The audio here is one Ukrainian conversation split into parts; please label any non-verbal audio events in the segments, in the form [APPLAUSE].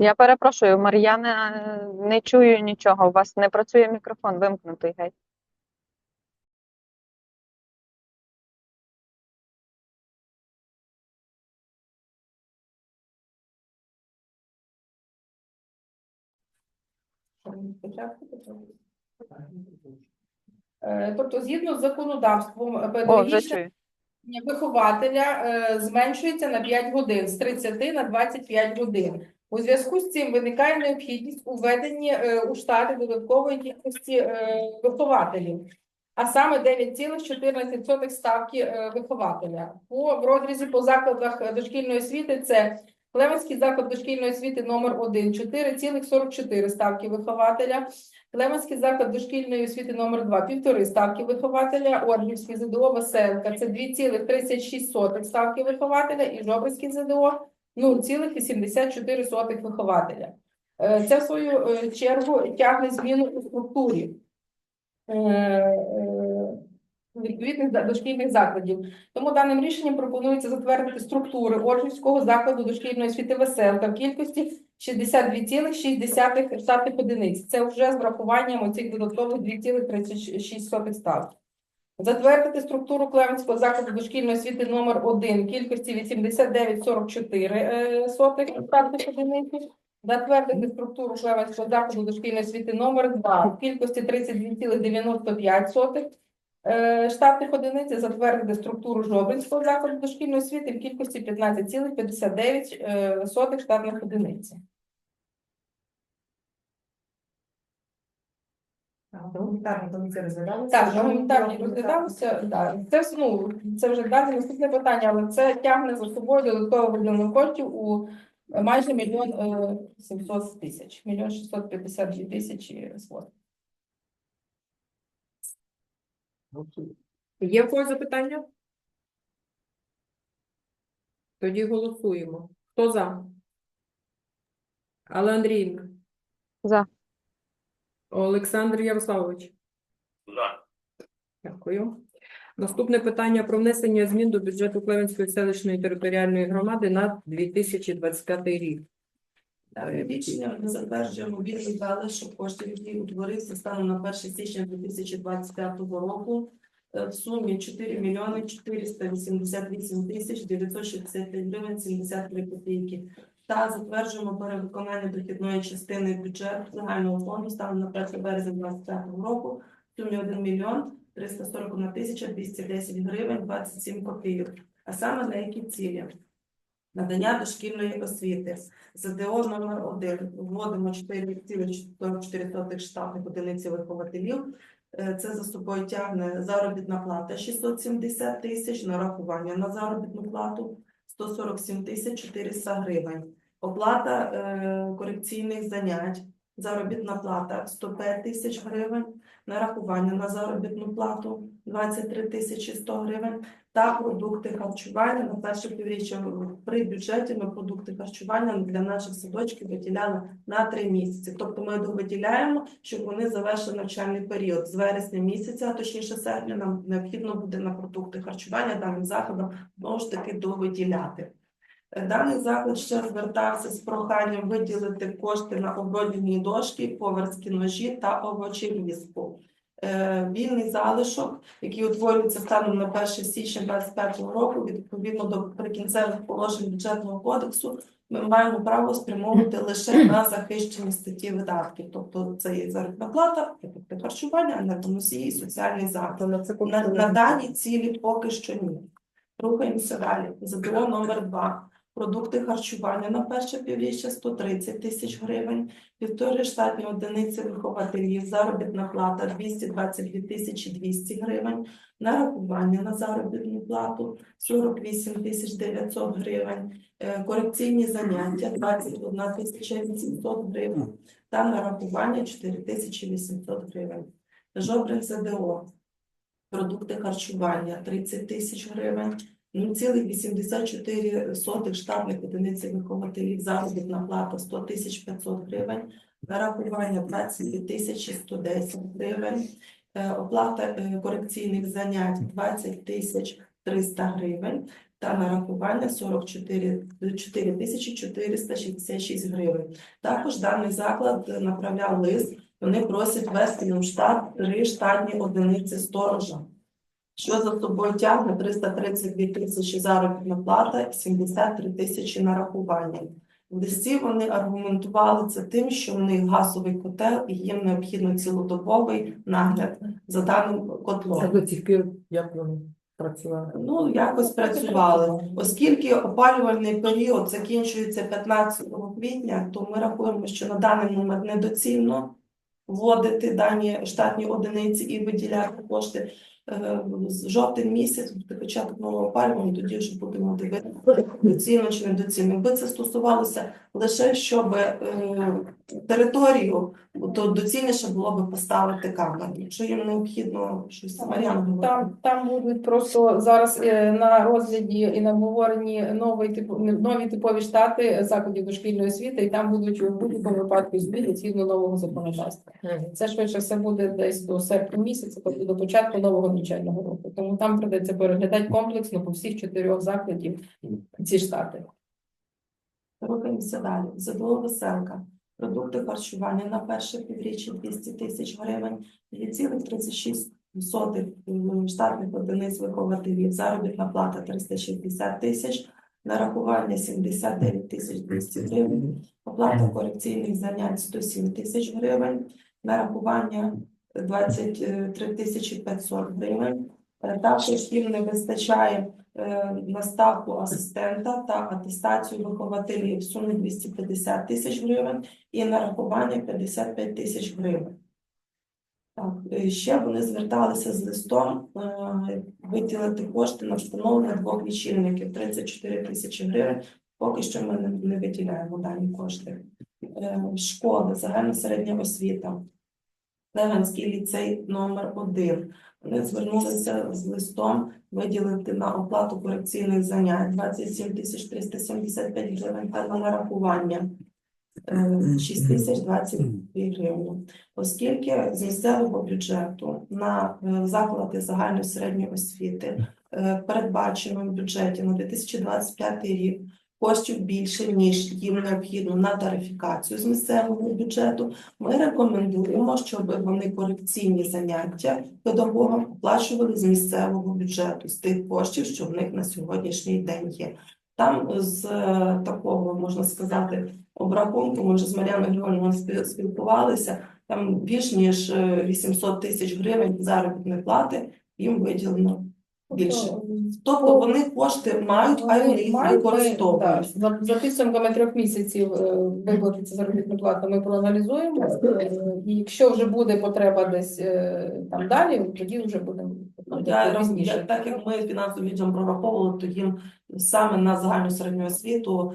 Я перепрошую, Мар'яна, е, не чую нічого. У вас не працює мікрофон, вимкнутий геть. Е, Тобто, згідно з законодавством, е, педагогічне вихователя зменшується на 5 годин з 30 на 25 годин. У зв'язку з цим виникає необхідність у введенні е, у штати додаткової кількості е, вихователів, а саме 9,14 ставки е, вихователя. По в розрізі по закладах дошкільної освіти це Клеменський заклад дошкільної освіти номер 1 4,44 ставки вихователя. Клеменський заклад дошкільної освіти номер 2 півтори ставки вихователя, Оргівський ЗДО Веселка це 2,36 ставки вихователя і Жобрицький ЗДО 0,84 вихователя. Е, Це в свою е, чергу тягне зміну у структурі е, відповідних дошкільних закладів. Тому даним рішенням пропонується затвердити структури Оржівського закладу дошкільної освіти Веселка в кількості 62,6 штатних одиниць. Це вже з врахуванням оцих додаткових 2,36 ставки. Затвердити структуру Клеменського закладу дошкільної освіти номер 1 в кількості 89,44 е, сотих штатних одиниць. Затвердити структуру Клеменського закладу дошкільної освіти номер 2 в кількості 32,95 сотих е, штатних одиниць. Затвердити структуру Жобринського закладу дошкільної освіти в кількості 15,59 е, штатних одиниць. Гуманітарні комісії розглядалися? Так, гуманітарні розглядалося. Да. Це, ну, це вже далі наступне питання, але це тягне за собою додатково виділення коштів у майже мільйон е, 700 тисяч, мільйон 652 тисячі злотих. Є в когось запитання? Тоді голосуємо. Хто за? Алла Андріївна. За. Олександр Ярославович. За. Дякую. Наступне питання про внесення змін до бюджету Клевенської селищної територіальної громади на 2025 рік. Дане рішення ми затверджуємо вільний залишок коштів, який утворився станом на 1 січня 2025 року е, в сумі 4 мільйони 488 тисяч 965 гривень 73 копійки. Та затверджуємо перевиконання дохідної частини бюджету загального фонду станом на 1 березня 2025 року в сумі 1 мільйон 341 тисяча 210 гривень 27 копійок. А саме на які цілі? Надання дошкільної освіти. ЗДО номер 1 вводимо 4,44 штатних одиниці вихователів. Е, Це за собою тягне заробітна плата 670 тисяч, нарахування на заробітну плату 147 тисяч 400 гривень. Оплата е, корекційних занять, заробітна плата 105 тисяч гривень, нарахування на заробітну плату 23 тисячі 100 гривень та продукти харчування на перше півріччя при бюджеті ми продукти харчування для наших садочків виділяли на три місяці. Тобто ми довиділяємо, щоб вони завершили навчальний період з вересня місяця, а точніше серпня, нам необхідно буде на продукти харчування даним закладом знову ж таки довиділяти. Даний заклад ще звертався з проханням виділити кошти на обродні дошки, поверські ножі та овочерізку. Е, Вільний залишок який утворюється станом на 1 січня 2025 року, відповідно до прикінцевих положень бюджетного кодексу, ми маємо право спрямовувати лише на захищені статті видатків. Тобто це є заробітна плата, продукти харчування, енергоносії, соціальний заклад. На, на дані цілі поки що ні. Рухаємося далі. ЗДО номер 2 Продукти харчування на перше півріччя 130 тисяч гривень, півтори штатні одиниці вихователів, заробітна плата 222 тисячі 200 гривень, нарахування на заробітну плату 48 тисяч 900 гривень, е, корекційні заняття 21 тисяча 800 гривень та нарахування 4 тисячі 800 гривень. Жобрин ЗДО. Продукти харчування 30 тисяч гривень, 0,84 штатних одиниці вихователів, заробітна плата 100 тисяч 500 гривень, нарахування 22 тисячі 110 гривень, е, оплата е, корекційних занять 20 тисяч 300 гривень та нарахування 44 4 тисячі 466 гривень. Також даний заклад направляв лист, вони просять ввести їм штат три штатні одиниці сторожа. Що за собою тягне 332 тисячі заробітна плата і 73 тисячі нарахування. В листі вони аргументували це тим, що в них газовий котел і їм необхідно цілодобовий нагляд за даним котлом. Це до цих пір, як вони працювали? Ну, якось працювали. Оскільки опалювальний період закінчується 15 квітня, то ми рахуємо, що на даний момент недоцільно вводити дані штатні одиниці і виділяти кошти. Е, з Жовтень місяць, буде початок нового опалювання, тоді вже будемо дивитися, доцільно чи недоцільно. Якби це стосувалося лише щоб е, територію, то доцільніше було би поставити камери. Якщо їм необхідно щось Мар'яна. Там, там будуть просто зараз е, на розгляді і на обговоренні новий типу нові типові штати закладів дошкільної освіти, і там будуть у будь-якому випадку зміни згідно нового законодавства. Це швидше все буде десь до серпня місяця, тобто до початку нового навчального року. Тому там придеться переглядати комплексно по всіх чотирьох закладів ці штати. Рухаємося далі. ЗДО «Веселка». Продукти харчування на перше півріччя 200 тисяч гривень, 2,36 штатних одиниць вихователів, заробітна плата 360 тисяч, нарахування 79 тисяч 200 гривень, оплата корекційних занять 107 тисяч гривень, нарахування 23 тисячі 500 гривень. Е, Також їм не вистачає е, на ставку асистента та атестацію вихователів в сумі 250 тисяч гривень і нарахування 55 тисяч гривень. Так, е, ще вони зверталися з листом виділити кошти на встановлення двох лічильників 34 тисячі гривень. Поки що ми не, виділяємо дані кошти. Школи, загальна середня освіта. Леганський ліцей номер 1 Вони звернулися з листом виділити на оплату корекційних занять 27 тисяч 375 гривень та на нарахування е, 6 тисяч 22 гривні. Оскільки з місцевого бюджету на е, заклади загальної середньої освіти е, передбачено в бюджеті на 2025 рік коштів більше, ніж їм необхідно на тарифікацію з місцевого бюджету, ми рекомендуємо, щоб вони корекційні заняття педагогам оплачували з місцевого бюджету, з тих коштів, що в них на сьогоднішній день є. Там з е, такого можна сказати обрахунку, ми вже з Мар'яною Григорівною спілкувалися. Там більш ніж е, 800 тисяч гривень заробітної плати їм виділено більше. Тобто вони кошти мають, хай вони їх використовують. За, за підсумками трьох місяців е, виплатиться заробітну плату, ми проаналізуємо. Е, І якщо вже буде потреба десь е, там далі, тоді вже будемо Ну, я, я, так як ми фінансовим відділом прораховували, то їм саме на загальну середню освіту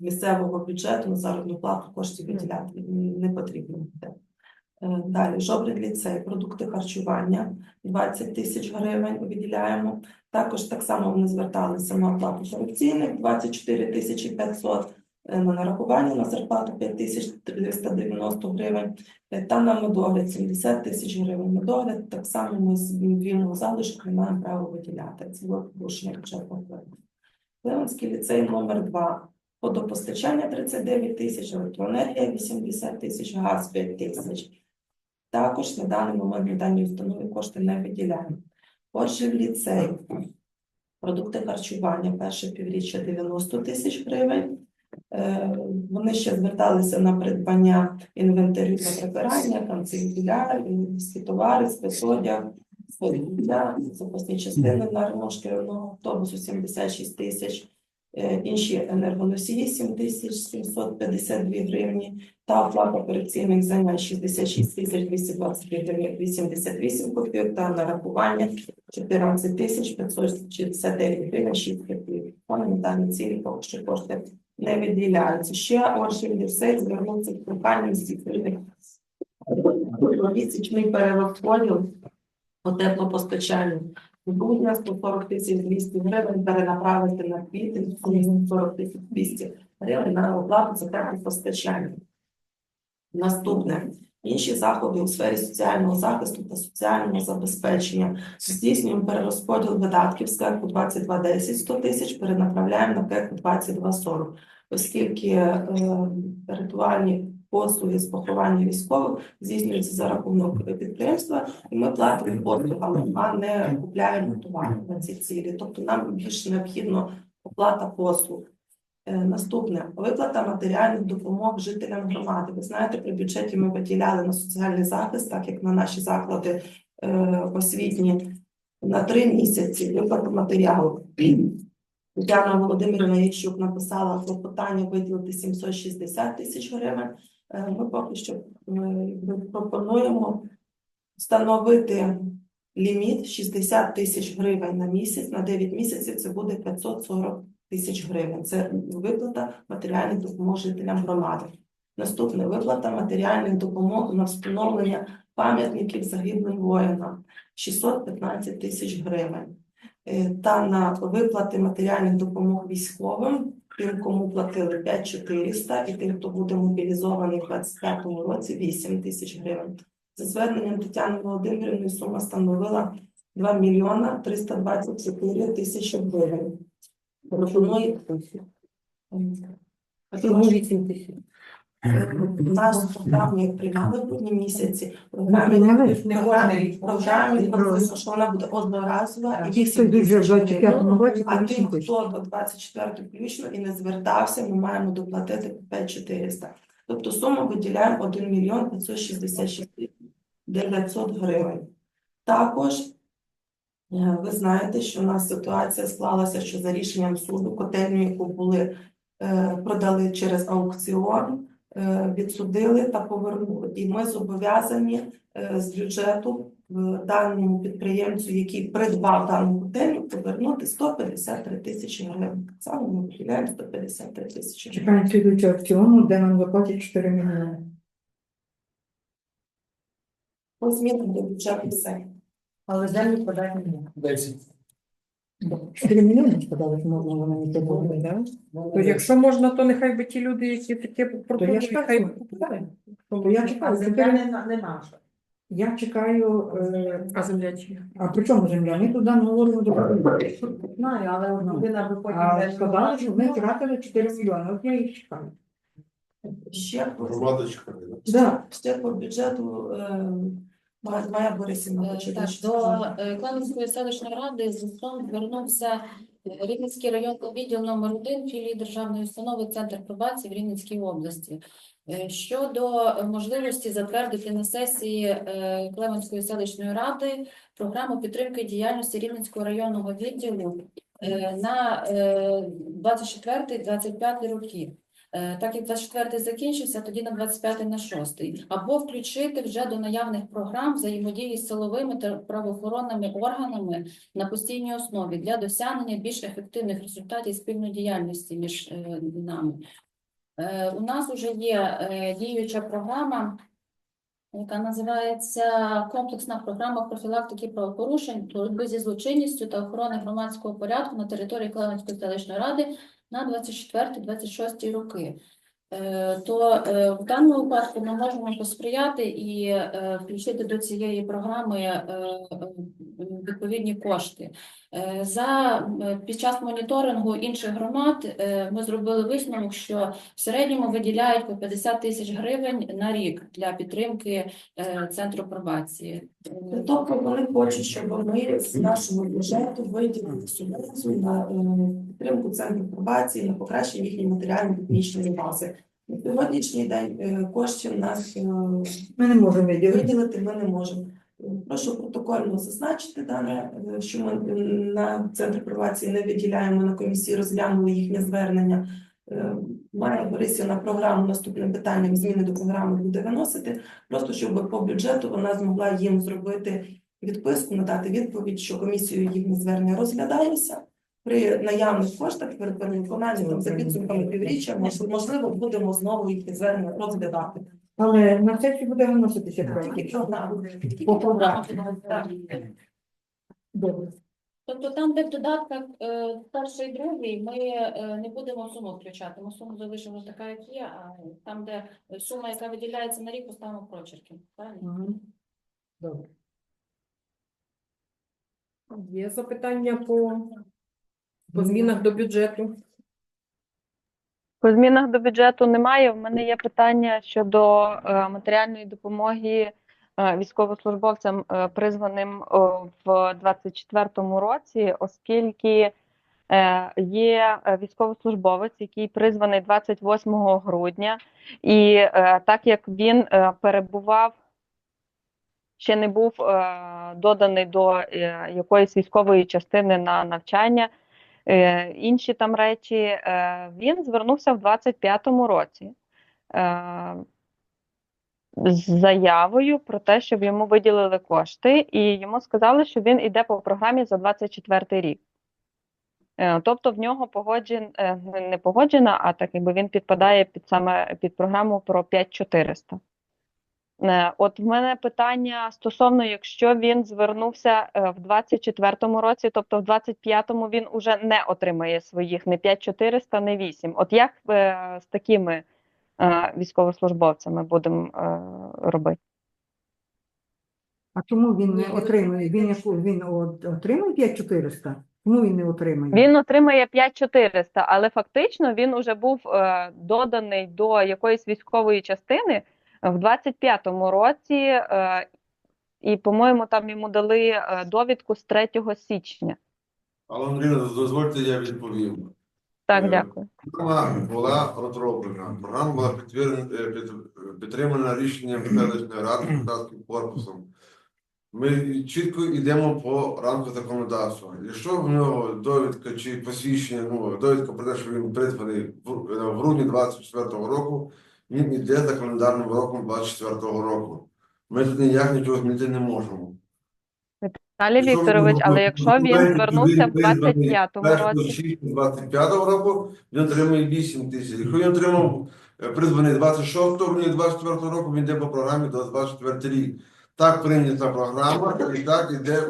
місцевого бюджету на заробітну плату коштів виділяти не потрібно Далі Жобрин ліцей, продукти харчування 20 тисяч гривень виділяємо. Також так само вони зверталися на оплату корекційних 24 тисячі 500, е, на нарахування на зарплату 5 тисяч 390 гривень. Е, Та на медогляд 70 тисяч гривень. Медогляд так само ми з вільного залишку маємо права виділяти. Це було порушення бюджетного плану. Клевенський ліцей номер 2 Водопостачання 39 тисяч, електроенергія 80 тисяч, газ 5 тисяч. Також на даний момент на даній установі кошти не виділяємо. Отже, в ліцей продукти харчування перше півріччя 90 тисяч гривень. Е, Вони ще зверталися на придбання інвентарю та прибирання, там цивіля, світовари, спецодяг, спецодяг, запасні частини на ремонт шкіряного автобусу 76 тисяч, інші енергоносії 7 тисяч 752 гривні та оплата операційних занять 66 тисяч 222 гривні 88 копійок та нарахування 14 тисяч 569 гривень 6 копійок. Вони дані цілі поки що кошти не виділяються. Ще отже, ліцей звернувся з проханням здійснити місячний перерозподіл по теплопостачанню. Грудня 140 тисяч 200 гривень перенаправити на квітень, 40 тисяч 200 гривень на оплату за теплопостачання. Наступне Інші заходи у сфері соціального захисту та соціального забезпечення. Здійснюємо перерозподіл видатків з КЕКу 2210 100 тисяч, перенаправляємо на КЕКу 2240, оскільки е, ритуальні послуги з поховання військових здійснюються за рахунок підприємства, і ми платимо послугами, а не купляємо товари на ці цілі. Тобто нам більш необхідно оплата послуг. Е, Наступне виплата матеріальних допомог жителям громади. Ви знаєте, при бюджеті ми виділяли на соціальний захист, так як на наші заклади е, освітні на три місяці виплату матеріалу. Тетяна Володимирівна Ящук написала клопотання виділити 760 тисяч гривень. Е, Ми поки що е, пропонуємо встановити ліміт 60 тисяч гривень на місяць. На 9 місяців це буде 540 тисяч гривень. Це виплата матеріальних допомог жителям громади. Наступне виплата матеріальних допомог на встановлення пам'ятників загиблим воїнам 615 тисяч гривень. Е, Та на виплати матеріальних допомог військовим, тим, кому платили 5400, і тим, хто буде мобілізований в 25-му році 8 тисяч гривень. За зверненням Тетяни Володимирівни сума становила 2 мільйона 324 тисячі гривень. Пропонує. Чому 8 тисяч? У нас програму як приймали в грудні місяці. кожен рік. Програмі прописано, що вона буде одноразова і Ті, хто йдуть вже в 25-му році, а тим, хто до 24 включно і не звертався, ми маємо доплатити по 5400. Тобто суму виділяємо 1 мільйон 566 900 гривень. Також е, ви знаєте, що у нас ситуація склалася, що за рішенням суду котельню, яку були е, продали через аукціон, е, відсудили та повернули. І ми зобов'язані е, з бюджету даному підприємцю, який придбав дану котельню, повернути 153 тисячі гривень. Так само ми виділяємо 153 тисячі гривень. Чекаємо слідуючого аукціону, де нам заплатять 4 мільйони. По змінам до бюджету все. Але землю подати не 10. 4 мільйони сказали, що можна воно не буде, да? То якщо можна, то нехай би ті люди, які таке То я пропонують, хай чекаю. би. То я чекаю, тепер не наша. Я чекаю, е, А земля чи? а при чому земля? Ми туди говоримо до Знаю, але людина би А сказали, що ми втратили 4 мільйони. От я їх чекаю. ще по. Да. ще по бюджету е, Ма- Борисівна хоче Так, до е, селищної ради з листом звернувся Рівненський районний відділ номер 1 філії державної установи Центр пробації в Рівненській області. Е, Щодо можливості затвердити на сесії е, Клевенської селищної ради програму підтримки діяльності Рівненського районного відділу на 24-25 роки. Е, Так як 24-й закінчився, тоді на 25-й на 6-й. Або включити вже до наявних програм взаємодії з силовими та правоохоронними органами на постійній основі для досягнення більш ефективних результатів спільної діяльності між е, нами. Е, У нас вже є діюча програма, яка називається комплексна програма профілактики правопорушень, боротьби зі злочинністю та охорони громадського порядку на території Клевенської селищної ради на 24-26 роки. Е, То е, в даному випадку ми можемо посприяти і е, включити до цієї програми відповідні кошти. Е, За е, під час моніторингу інших громад е, ми зробили висновок, що в середньому виділяють по 50 тисяч гривень на рік для підтримки центру пробації. Тобто вони хочуть, щоб ми з нашого бюджету виділили субвенцію на підтримку центру пробації, на покращення їхньої матеріально-технічної бази. На сьогоднішній день коштів нас Ми не можемо виділити. виділити ми не можемо. Прошу протокольно зазначити дане, що ми на центр пробації не виділяємо на комісії, розглянули їхнє звернення. Е, Має Борисівна програму наступним питанням зміни до програми буде виносити, просто щоб по бюджету вона змогла їм зробити відписку, надати відповідь, що комісією їхнє звернення розглядалося. При наявних коштах перевиконанням там, за підсумками півріччя, можливо, будемо знову їхнє звернення розглядати. Але на сесію буде виноситися проєкт. По програмі. Добре. Тобто там, де в додатках е, перший і другий, ми е, не будемо суму включати. Ми суму залишимо така, як є, а там, де сума, яка виділяється на рік, поставимо прочерки. Правильно? Мгм. Добре. Є запитання по, по змінах до бюджету? По змінах до бюджету немає. В мене є питання щодо е, матеріальної допомоги е, військовослужбовцям, е, призваним в 24-му році, оскільки є військовослужбовець, який призваний 28 грудня, і так як він перебував, ще не був доданий до якоїсь військової частини на навчання е, інші там речі. Е, він звернувся в 25-му році е, з заявою про те, щоб йому виділили кошти, і йому сказали, що він іде по програмі за 24 рік. Тобто в нього погоджен, не погоджена, а так якби він підпадає під саме під програму про 5400. Е, От в мене питання стосовно, якщо він звернувся е, в 24-му році, тобто в 25-му він уже не отримає своїх не 5400, не 8. От як е, з такими військовослужбовцями будемо робити? А чому він не отримує? Він, він от- отримує 5400? Чому він не отримує? Він отримає 5400, але фактично він уже був е, доданий до якоїсь військової частини в 25-му році, е, і, по-моєму, там йому дали е, довідку з 3 січня. Але Андрій, дозвольте, я відповім. Так, Е, дякую. Програма була розроблена. Програма була підтримана рішенням селищної ради депутатським корпусом. Ми чітко йдемо по рамку законодавства. Якщо в нього довідка чи посвідчення, ну довідка про те, що він призваний в, в грудні 24-го року, він йде за календарним роком 24-го року. Ми тут ніяк нічого змінити не можемо. Віталій Якщо Вікторович, але якщо він звернувся в 25-му році, 25-го року, він отримує 8 тисяч. Якщо він отримав призваний 26 грудня 24 року, він йде по програмі до 24 рік. Так прийнята програма, і так іде,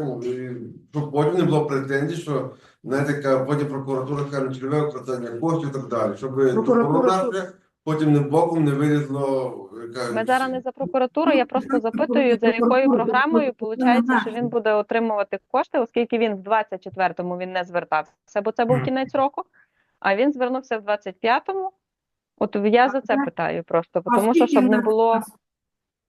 щоб потім не було претензій, що знаєте, яка потім прокуратура каже використання коштів і так далі, щоб прокуратура потім не боком не вилізло. яка- ми зараз не за прокуратуру, я просто [LAUGHS] запитую, за якою програмою виходить, що він буде отримувати кошти, оскільки він в 24-му він не звертався, бо це був кінець року, а він звернувся в 25-му. От я за це питаю просто, тому що щоб не було.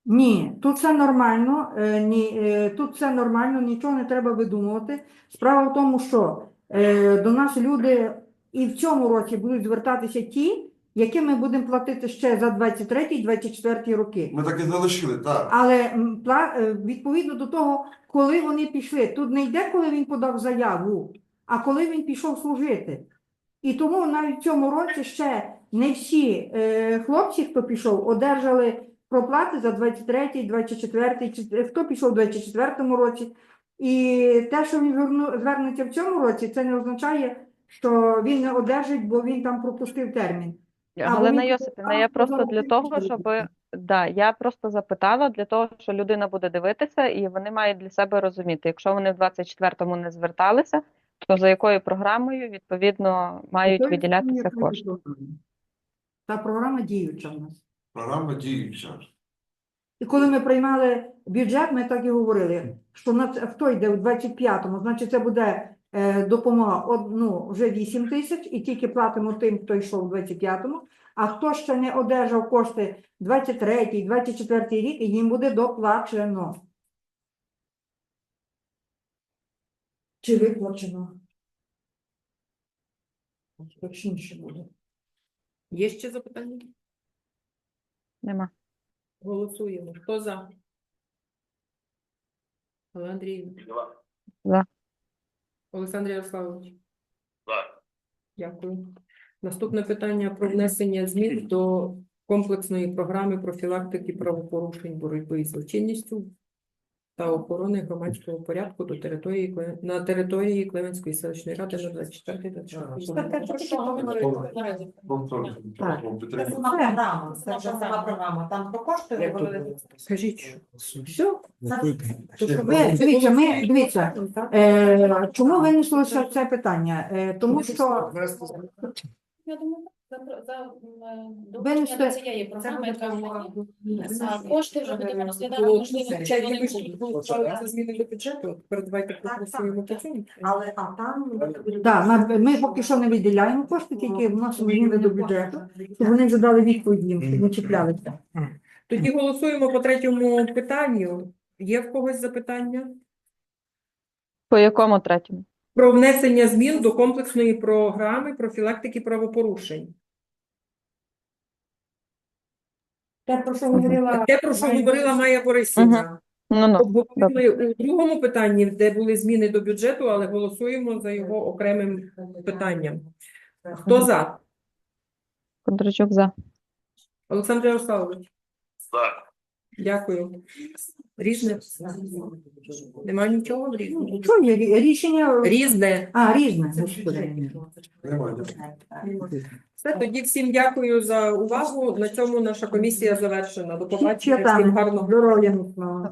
Ні, тут все нормально, е, ні, е, тут все нормально, нічого не треба видумувати. Справа в тому, що е, до нас люди і в цьому році будуть звертатися ті, яким ми будемо платити ще за 23-24 роки. Ми так і залишили, так. Але м, пла- е, відповідно до того, коли вони пішли, тут не йде, коли він подав заяву, а коли він пішов служити. І тому навіть в цьому році ще не всі е, хлопці, хто пішов, одержали проплати за 23, 24, чи- е, хто пішов у 24 році. І те, що він зверну- звернеться в цьому році, це не означає, що він не одержить, бо він там пропустив термін. А Галина Йосипівна, я просто для того, щоб да, я просто запитала для того, що людина буде дивитися, і вони мають для себе розуміти, якщо вони в 24-му не зверталися, то за якою програмою відповідно мають Тобто, виділятися кошти. Та програма діюча в нас. Програма діюча. І коли ми приймали бюджет, ми так і говорили, що на це- хто йде у 25-му, значить це буде допомога од- ну, вже 8 тисяч, і тільки платимо тим, хто йшов у 25-му, а хто ще не одержав кошти 23-й, 24-й рік, і їм буде доплачено. Чи виплачено? Точніше буде. Є ще запитання? Нема. Голосуємо. Хто за? Олег Андріївна. За. Олександр Ярославович. Дякую. Наступне питання про внесення змін до комплексної програми профілактики правопорушень боротьби із злочинністю та охорони громадського порядку до території Кле- на території Клеменської селищної ради на 24 Повторно, Так. Це підтримці. сама програма, це вже сама програма. Там про кошти Як говорили. Скажіть, все? Ви, дивіться, ми, дивіться, е, чому винеслося це питання? Е, тому що Я думаю, за, е, Винести- долучення до цієї програми, яка вже є. А кошти вже будемо розглядати, можливо, це вони якби ж зміни до бюджету, передавайте проголосуємо по цьому. Але а там да, на- ми поки що не виділяємо кошти, тільки вносимо зміни до бюджету, щоб вони вже дали відповідь їм, щоб не чіплялися. Тоді голосуємо по третьому питанню. Є в когось запитання? По якому третьому? Про внесення змін до комплексної програми профілактики правопорушень. Те, про що говорила Те, про що говорила Майя Борисівна. Ну ну Обговорили у другому питанні, де були зміни до бюджету, але голосуємо за його окремим питанням. Хто за? Кондрачук за. Олександр Ярославович. Дякую. Різне? Нема нічого в різному? Що є рі- рішення? Різне. А, різне, господи. Немає. Все, тоді всім дякую за увагу. На цьому наша комісія завершена. До побачення. Всім гарного Здоров'я міцного.